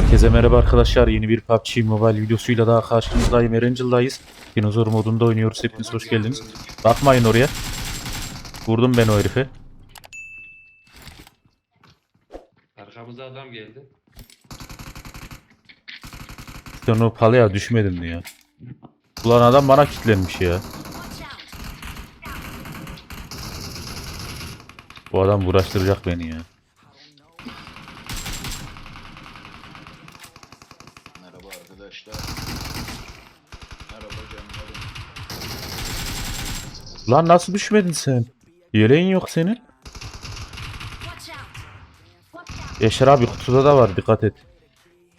Herkese merhaba arkadaşlar. Yeni bir PUBG Mobile videosuyla daha karşınızdayım. Erangel'dayız. Dinozor modunda oynuyoruz. Hepiniz hoş geldiniz. Bakmayın oraya. Vurdum ben o herife. Arkamıza adam geldi. Sen o palaya düşmedin mi ya? Ulan adam bana kilitlenmiş ya. Bu adam uğraştıracak beni ya. Merhaba arkadaşlar. Merhaba canlarım. Lan nasıl düşmedin sen? Yeleğin yok senin. Yaşar abi kutuda da var dikkat et.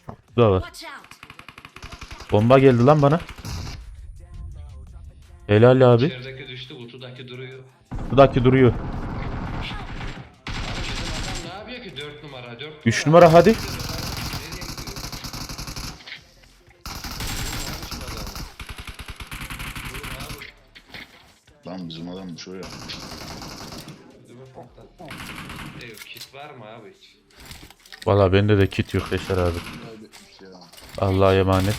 Kutuda var. Bomba geldi lan bana. Helal abi. İçerideki düştü, kutudaki duruyor. Kutudaki duruyor. Abi bizim adam ne yapıyor ki 4 numara? 4 numara. 3 numara hadi. Lan bizim adam şuraya. Ödümü patlattı. Ne yok, kit var mı abi hiç? Valla bende de kit yok Yaşar abi. Kaybetmiş ya. Allah'a emanet.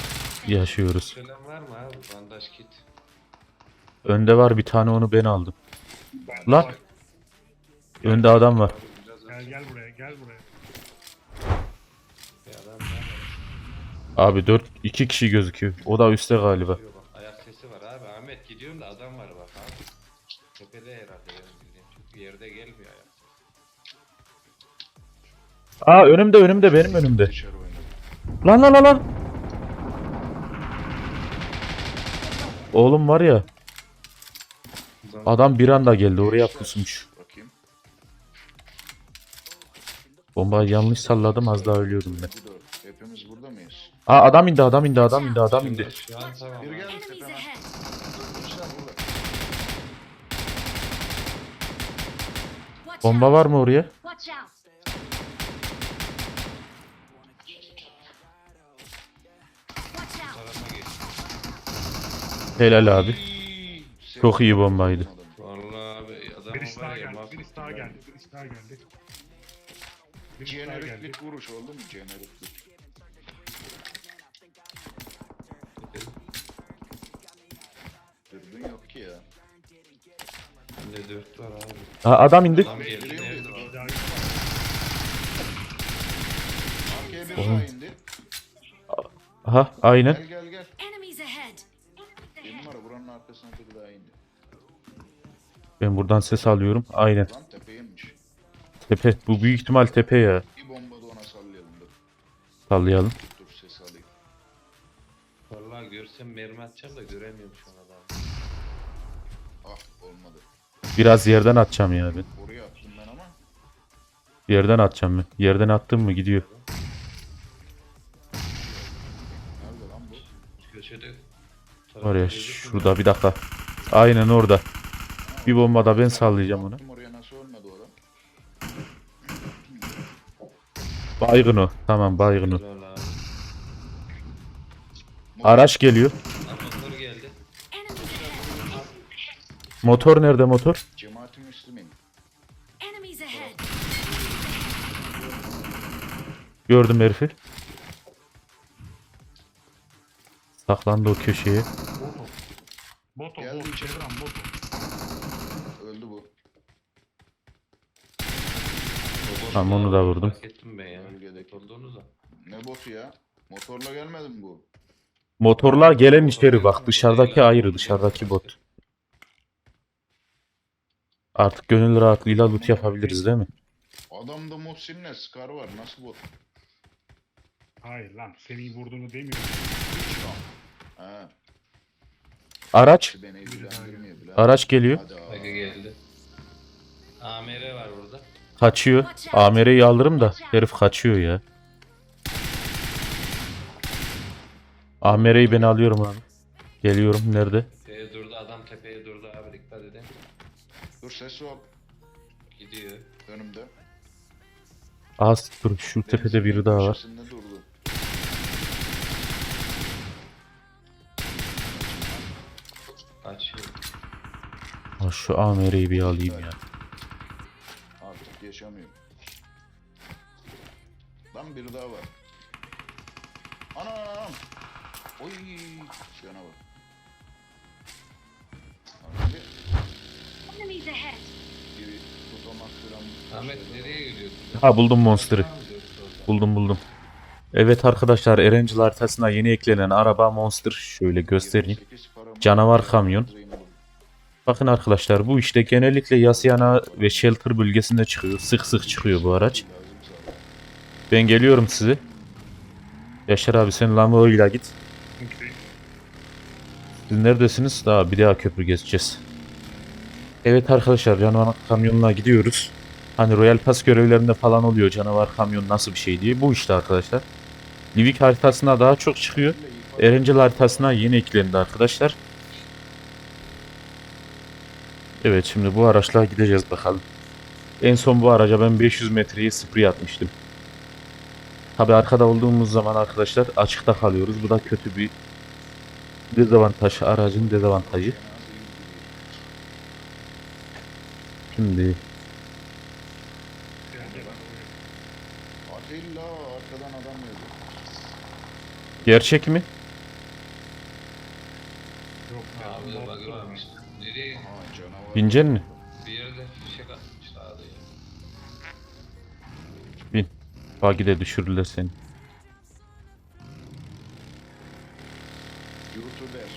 Yaşıyoruz. Söylem var mı abi? Bandaj kit. Önde var bir tane onu ben aldım. Lan. Önde adam var. Biraz Gel gel buraya gel buraya. bir adam var. Abi 4 2 kişi gözüküyor. O da üstte galiba. Diyor Tepede herhalde benim bildiğim. Çünkü yerde gelmiyor sesi. Aa önümde önümde benim önümde. Dışarı. Lan lan lan lan. Oğlum var ya. Adam bir anda geldi oraya pusmuş. Bakayım. Bombayı yanlış salladım az daha ölüyordum ben. Hepimiz burada mıyız? Aa adam indi adam indi adam indi adam indi. Şu an tamam. Tepeme. ahead! Kılıçlar burada. Watch Bomba var mı oraya? Helal abi. Çok iyi bombaydı. Vallahi abi adam Birisi daha var ya geldi. mahvettim Birisi daha ben. geldi. Birisi daha geldi. Birisi daha geldi. Jeneriklik vuruş oldu mu? Jeneriklik. Ha, adam indi. Adam Oğlum. Aha aynen. Gel gel gel. Enemies ahead! Bir numara buranın arkasına bir daha indi. Ben buradan ses alıyorum. Aynen. Lan tepeymiş. Tepe. Bu büyük ihtimal tepe ya. Bir bomba da ona sallayalım dur. Sallayalım. Dur ses alayım. Vallahi görsem mermi atacağım da göremiyorum şu an adamı. Ah olmadı. Biraz yerden atacağım ya ben. Oraya attım ben ama. Yerden atacağım ben. Yerden attım mı gidiyor. Nerede lan bu? Köşede. Oraya Tarafta şurada bir dakika. Aynen orada. Bir bomba da ben sallayacağım ona. Attım oraya nasıl ölmedi o adam? Baygın o. Tamam baygın o. Araç geliyor. Motor geldi. Enemies ahead! Motor nerede motor? Cemaati Müslümin. Gördüm herifi. Saklandı o köşeye. Boto, Geldi boto, içeri. Devran, boto. Öldü bu. Tamam onu da vurdum. Fark ettim ben ya. Bölgedeki. Olduğunu da. Ne botu ya? Motorla gelmedi mi bu? Motorlar gelen içeri bak. Dışarıdaki ayrı. Dışarıdaki bot. Artık gönül rahatlığıyla loot yapabiliriz değil mi? Adamda Muhsin'le Scar var. Nasıl bot? Hayır lan senin vurduğunu demiyorum. Araç. Beni ilgilendirmiyor bile. Araç geliyor. Hadi abi. geldi. AMR var burada. Kaçıyor. AMR'yi alırım da herif kaçıyor ya. AMR'yi ben alıyorum abi. Geliyorum. Nerede? Tepeye durdu adam tepeye durdu abi dikkat edin. Dur ses ol. Gidiyor. Önümde. Az dur. Şu tepede biri daha var. Köşesinde durdu. Ha, şu AMR'yi bir alayım ya. Artık yaşamıyor. Lan biri daha var. Anam. Oy. Şuna bak. Enemies ahead. biri tutamak falan. Ahmet nereye gidiyorsun? Ha buldum monster'ı. Buldum buldum. Evet arkadaşlar Erencil haritasına yeni eklenen araba Monster. Şöyle göstereyim. 28 param- Canavar kamyon. Bakın arkadaşlar bu işte genellikle Yasyana ve Shelter bölgesinde çıkıyor. Sık sık çıkıyor bu araç. Ben geliyorum size. Yaşar abi sen Lambo ile git. Siz neredesiniz? Daha bir daha köprü geçeceğiz. Evet arkadaşlar canavar kamyonuna gidiyoruz. Hani Royal Pass görevlerinde falan oluyor canavar kamyon nasıl bir şey diye. Bu işte arkadaşlar. Livik haritasına daha çok çıkıyor. Erencil haritasına yeni eklendi arkadaşlar. Evet şimdi bu araçla gideceğiz bakalım. En son bu araca ben 500 metreyi sprey atmıştım. Tabi arkada olduğumuz zaman arkadaşlar açıkta kalıyoruz. Bu da kötü bir dezavantaj. Aracın dezavantajı. Şimdi Atilla arkadan adam geldi. gerçek mi? Yok ya. Abi bak var. varmış. Nereye? Canavar. Binecek mi? Bir yerde fişek atmışlardı ya. Bin. Bagide düşürürler seni. YouTuber.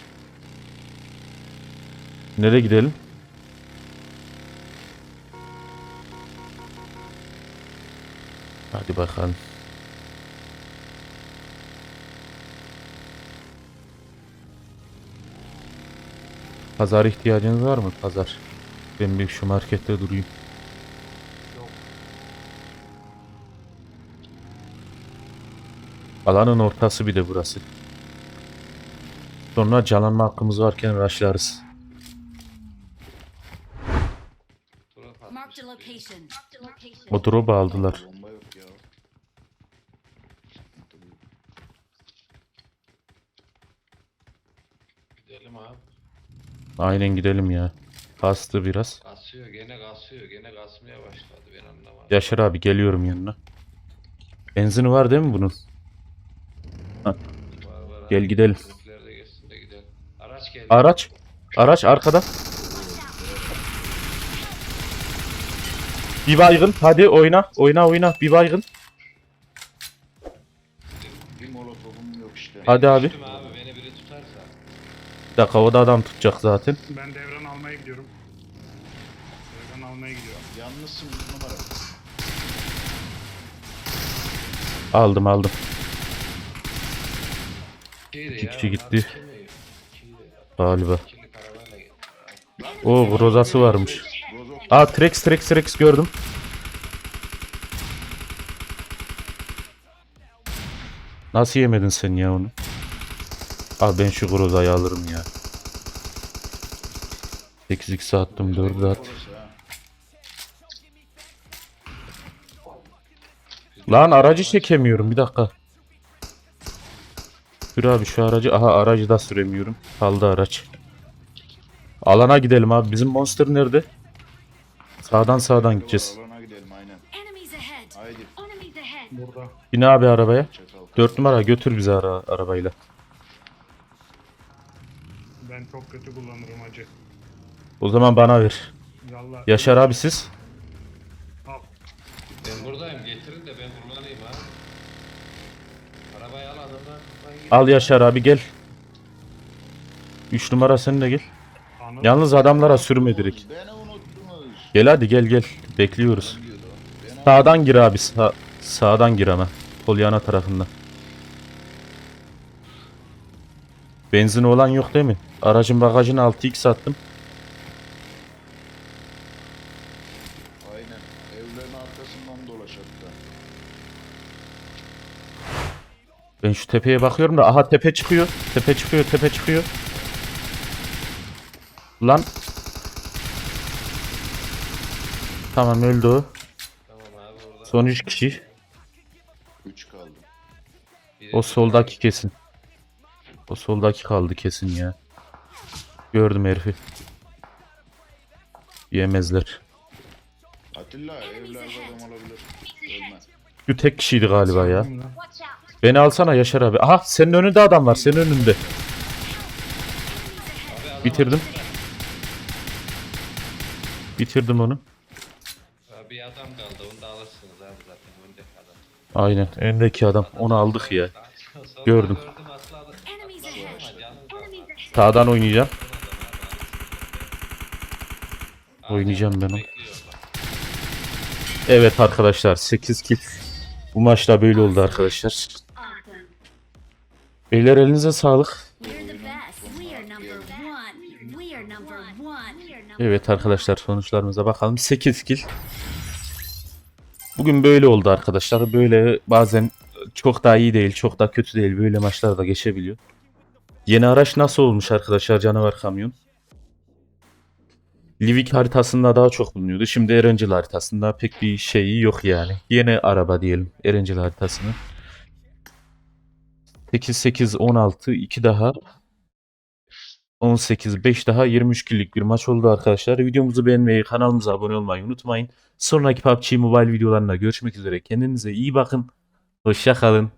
Nereye gidelim? Hadi bakalım. Pazar ihtiyacınız var mı? Pazar. Ben bir şu markette durayım. Yok. Alanın ortası bir de burası. Sonra canlanma hakkımız varken rushlarız. Drop Marked a atmış. location. Marked a location. O drop'u aldılar. Bomba yok ya. Sıkıntı büyük. Gidelim abi. Aynen gidelim ya. Kastı biraz. Kasıyor gene kasıyor gene kasmaya başladı ben anlamadım. Yaşar abi geliyorum yanına. Benzini var değil mi bunun? Var var Gel abi. gidelim. Bizimkiler de geçsin de gidelim. Araç geldi. Araç. Araç arkada. Bir baygın. Hadi oyna. Oyna oyna. Bir baygın. Bir molotofum yok işte. Hadi abi. Düştüm abi beni biri tutarsa. Bir dakika o da adam tutacak zaten. Ben devran almaya gidiyorum. Devran almaya gidiyorum. Yalnızsın bir numara. Aldım aldım. İki ya, kişi gitti. Galiba. O grozası varmış. Aa Trex Trex Trex gördüm. Nasıl yemedin sen ya onu? Al ben şu grozayı alırım ya. 8x attım 4'ü at. Lan aracı çekemiyorum bir dakika. Sür abi şu aracı. Aha aracı da süremiyorum. Kaldı araç. Alana gidelim abi. Bizim monster nerede? Sağdan sağdan gideceğiz. Bin abi arabaya. çakal. 4 numara götür bizi ara arabayla. Ben çok kötü kullanırım acı. O zaman bana ver. Valla. Yaşar abi siz. Al. Ben buradayım getirin de ben kullanayım abi. Arabayı al adamlar. Al Yaşar abi gel. 3 numara sen de gel. Anıl. Yalnız adamlara sürme direkt. Beni unuttunuz. Gel hadi gel gel. Bekliyoruz. Sağdan gir abi. Sağ, sağdan gir ama. Polyana tarafından. Benzin olan yok değil mi? Aracın bagajına 6x attım. Aynen. Evlerin arkasından dolaş hatta. Ben şu tepeye bakıyorum da aha tepe çıkıyor. Tepe çıkıyor, tepe çıkıyor. Lan. Tamam öldü o. Tamam abi orada. Son 3 kişi. 3 kaldı. Biri- O soldaki kesin. O soldaki kaldı kesin ya. Gördüm herifi. Yemezler. Atilla evlerde adam olabilir. Ölme. Şu tek kişiydi galiba ya. Beni alsana Yaşar abi. Aha senin önünde adam var. Senin önünde. Bitirdim. Bitirdim onu. Abi bir adam kaldı onu da alırsınız abi zaten öndeki adam. Aynen. Öndeki adam. Onu aldık ya. Gördüm. Gördüm atladı. Enemies Ama ahead. canım Enemies ahead. Sağdan oynayacağım. Oynayacağım ben onu. Evet arkadaşlar 8 kill. Bu maçta böyle oldu arkadaşlar. Beyler elinize sağlık. Evet arkadaşlar sonuçlarımıza bakalım. 8 kill. Bugün böyle oldu arkadaşlar. Böyle bazen çok daha iyi değil, çok da kötü değil. Böyle maçlar da geçebiliyor. Yeni araç nasıl olmuş arkadaşlar canavar kamyon? Livik haritasında daha çok bulunuyordu. Şimdi Erencil haritasında pek bir şeyi yok yani. Yeni araba diyelim Erencil haritasını. 8 8 16 2 daha 18 5 daha 23 killik bir maç oldu arkadaşlar. Videomuzu beğenmeyi, kanalımıza abone olmayı unutmayın. Sonraki PUBG Mobile videolarında görüşmek üzere. Kendinize iyi bakın. Hoşça kalın.